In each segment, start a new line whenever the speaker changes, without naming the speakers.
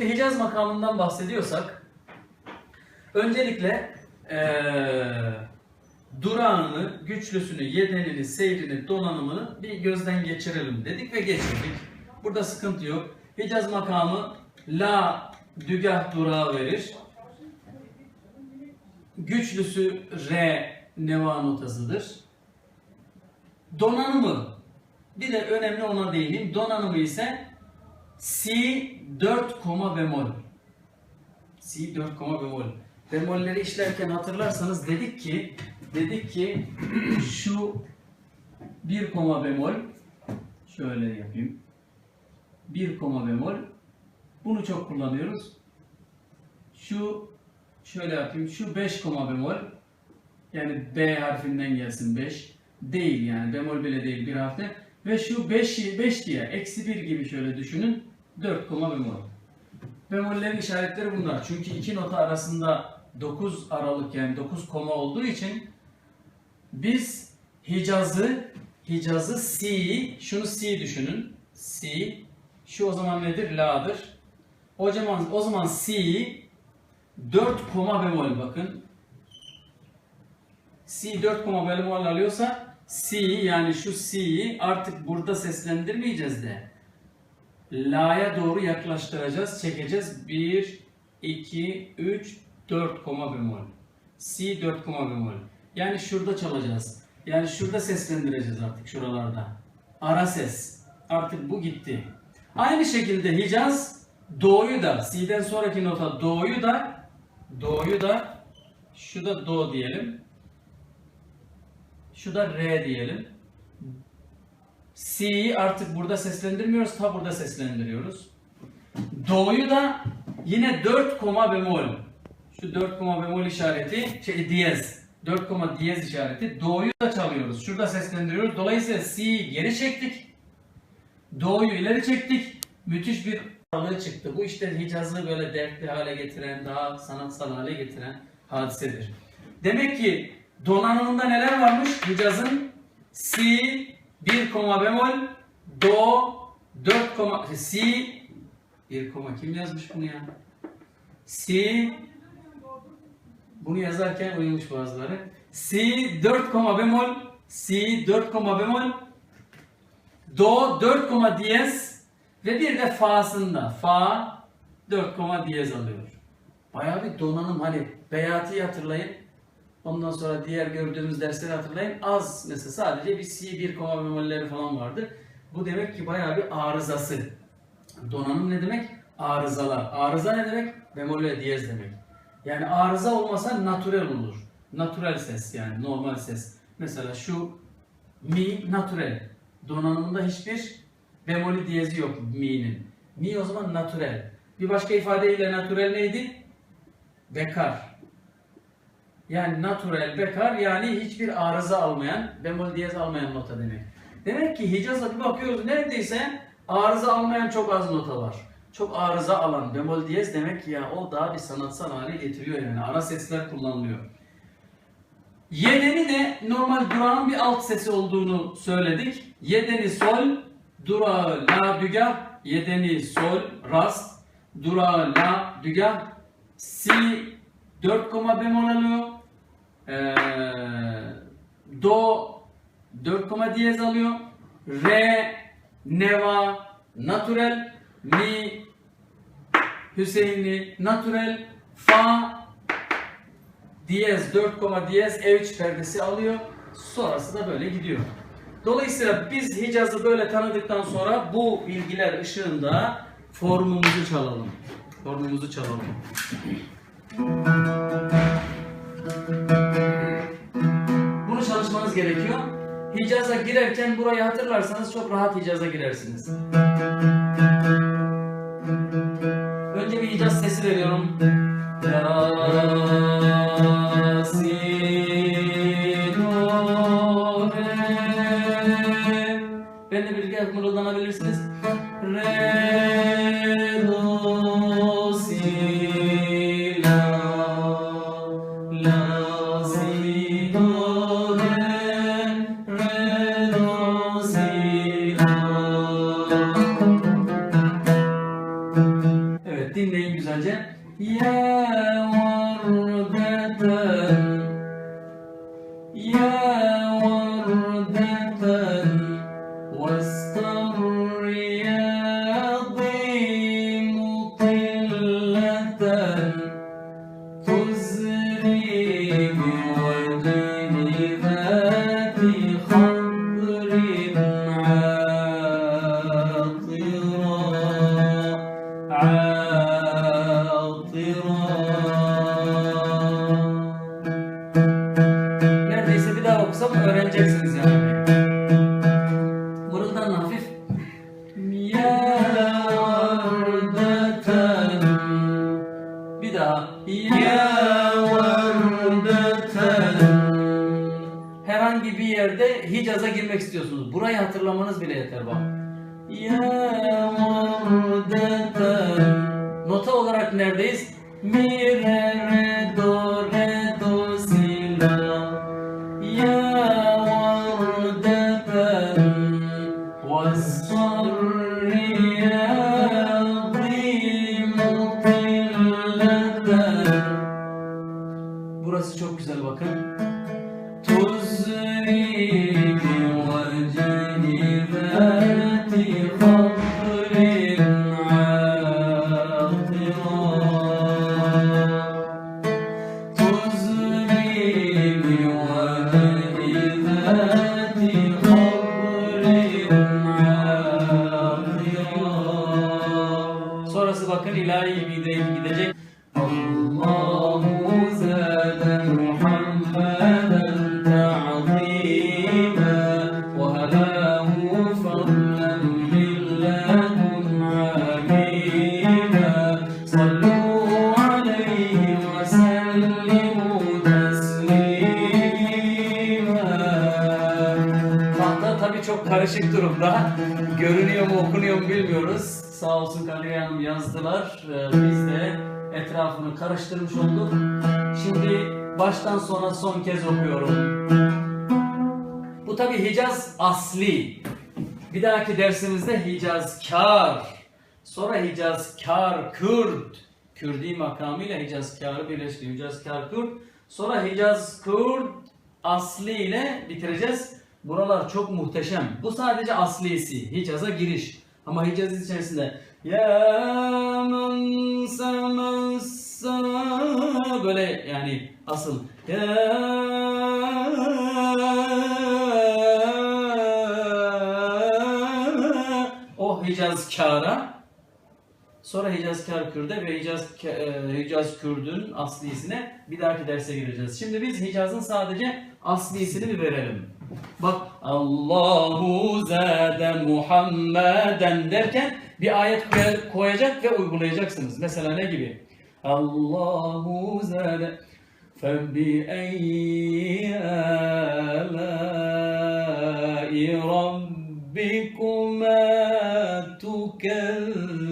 Hicaz makamından bahsediyorsak öncelikle eee durağını, güçlüsünü, yedenini, seyrini, donanımını bir gözden geçirelim dedik ve geçirdik. Burada sıkıntı yok. Hicaz makamı la dügah durağı verir. Güçlüsü re neva notasıdır. Donanımı bir de önemli ona değineyim. Donanımı ise Si 4 koma bemol. Si 4 koma bemol. Bemolleri işlerken hatırlarsanız dedik ki dedik ki şu 1 koma bemol şöyle yapayım. 1 koma bemol. Bunu çok kullanıyoruz. Şu şöyle yapayım. Şu 5 koma bemol. Yani B harfinden gelsin 5. Değil yani bemol bile değil bir harfte. Ve şu 5 5 diye eksi 1 gibi şöyle düşünün. 4 koma bemol. Bemollerin işaretleri bunlar. Çünkü iki nota arasında 9 aralık yani 9 koma olduğu için biz Hicaz'ı Hicaz'ı C'yi şunu C düşünün. C şu o zaman nedir? La'dır. O zaman o zaman C'yi 4 koma bemol bakın. C 4 koma bemol alıyorsa C yani şu C'yi artık burada seslendirmeyeceğiz de. La'ya doğru yaklaştıracağız, çekeceğiz. 1, 2, 3, 4 koma bemol. C 4 koma bemol. Yani şurada çalacağız. Yani şurada seslendireceğiz artık şuralarda. Ara ses. Artık bu gitti. Aynı şekilde Hicaz Do'yu da C'den sonraki nota Do'yu da Do'yu da şu da Do diyelim. Şu da Re diyelim. C'yi artık burada seslendirmiyoruz, ta burada seslendiriyoruz. Do'yu da yine 4 koma bemol. Şu 4 koma bemol işareti, şey diyez. 4 koma diyez işareti. Do'yu da çalıyoruz. Şurada seslendiriyoruz. Dolayısıyla C'yi geri çektik. Do'yu ileri çektik. Müthiş bir aralığı çıktı. Bu işte Hicaz'ı böyle dertli hale getiren, daha sanatsal hale getiren hadisedir. Demek ki donanımında neler varmış? Hicaz'ın Si 1 koma bemol, Do 4 koma, Si 1 koma kim yazmış bunu ya? Si bunu yazarken uyumuş bazıları. Si 4 koma bemol, Si 4 koma bemol, Do 4 koma diyez ve bir de Fa'sında Fa 4 koma diyez alıyor. Bayağı bir donanım hani Beyati'yi hatırlayın. Ondan sonra diğer gördüğümüz dersleri hatırlayın. Az mesela sadece bir C 1 koma bemolleri falan vardı. Bu demek ki bayağı bir arızası. Donanım ne demek? Arızalar. Arıza ne demek? Bemol ve diyez demek. Yani arıza olmasa natürel olur. Natürel ses yani normal ses. Mesela şu mi natürel. Donanımında hiçbir bemolü diyezi yok mi'nin. Mi o zaman natürel. Bir başka ifadeyle natürel neydi? Bekar. Yani natürel bekar yani hiçbir arıza almayan, bemol diyez almayan nota demek. Demek ki Hicaz'a bir bakıyoruz neredeyse arıza almayan çok az nota var. Çok arıza alan bemol diyez demek ki ya o daha bir sanatsal hale getiriyor yani. Ara sesler kullanılıyor. Yedeni de normal durağın bir alt sesi olduğunu söyledik. Yedeni sol, durağı la dügah, yedeni sol, rast, durağı la dügah, si 4 koma bemol alıyor. Ee, do 4 koma diyez alıyor. Re, neva, natürel, mi, Hüseyinli, natürel, fa, diyez 4 koma diyez E3 perdesi alıyor. Sonrası da böyle gidiyor. Dolayısıyla biz Hicaz'ı böyle tanıdıktan sonra bu bilgiler ışığında formumuzu çalalım. Formumuzu çalalım. Bunu çalışmanız gerekiyor. Hicaz'a girerken burayı hatırlarsanız çok rahat Hicaz'a girersiniz. Önce bir Hicaz sesi veriyorum. La, si, do, re. Benimle birlikte mırıldanabilirsiniz. Re, do, Evet dinleyin. güzelce. Ya vardeten girmek istiyorsunuz. Burayı hatırlamanız bile yeter bak. Nota olarak neredeyiz? Mi re re do re do si la Ya Burası çok güzel bakın. Tuzri karışık durumda. Görünüyor mu okunuyor mu bilmiyoruz. Sağ olsun Kadriye Hanım yazdılar. Ee, Biz de etrafını karıştırmış olduk. Şimdi baştan sona son kez okuyorum. Bu tabii Hicaz asli. Bir dahaki dersimizde Hicazkar. Sonra Hicazkar Kürt. Kürdi makamıyla Hicazkar'ı birleştiriyor. Hicazkar Kürt. Sonra Hicaz Kürt asli ile bitireceğiz. Buralar çok muhteşem. Bu sadece aslisi. Hicaz'a giriş. Ama Hicaz içerisinde ya men semessa böyle yani asıl ya o Hicaz Kâr'a Sonra Hicaz Kar Kürde ve Hicaz, e, Hicaz Kürdün aslisine bir dahaki derse gireceğiz. Şimdi biz Hicaz'ın sadece aslisini bir verelim. Bak Allahu zade Muhammeden derken bir ayet koyacak ve uygulayacaksınız. Mesela ne gibi? Allahu zade febi eyyi alâi rabbikuma tukezzibân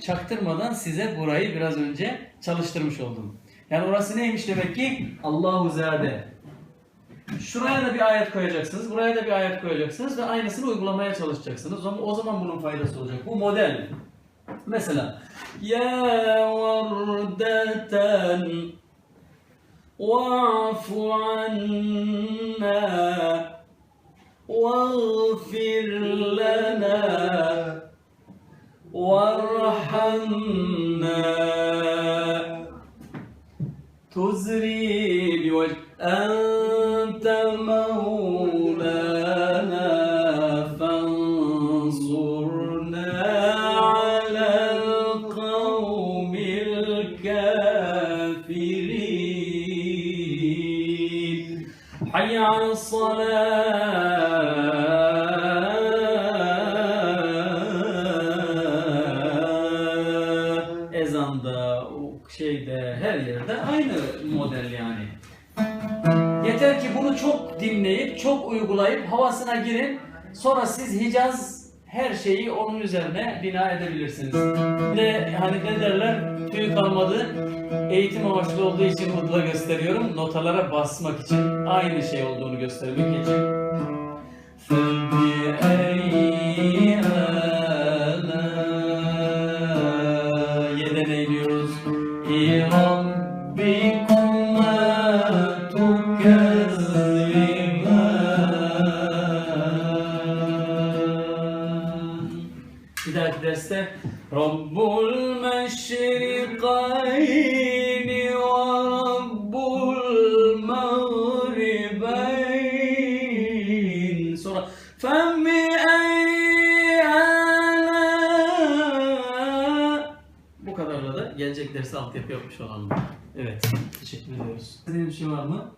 Çaktırmadan size burayı biraz önce çalıştırmış oldum. Yani orası neymiş demek ki? Allahu zade. Şuraya da bir ayet koyacaksınız, buraya da bir ayet koyacaksınız ve aynısını uygulamaya çalışacaksınız. O zaman bunun faydası olacak. Bu model. Mesela Ya vardeten Va'fu anna Va'fir lana Varhamna تزري بوجه أنت مولانا فانصرنا على القوم الكافرين. حي على الصلاة bunu çok dinleyip, çok uygulayıp havasına girin. Sonra siz Hicaz her şeyi onun üzerine bina edebilirsiniz. Ve hani ne derler? Tüy kalmadı. Eğitim amaçlı olduğu için burada gösteriyorum. Notalara basmak için aynı şey olduğunu göstermek için. Fırbiyey altyapı yapmış olalım. Evet. Teşekkür ediyoruz. Sizin bir şey var mı?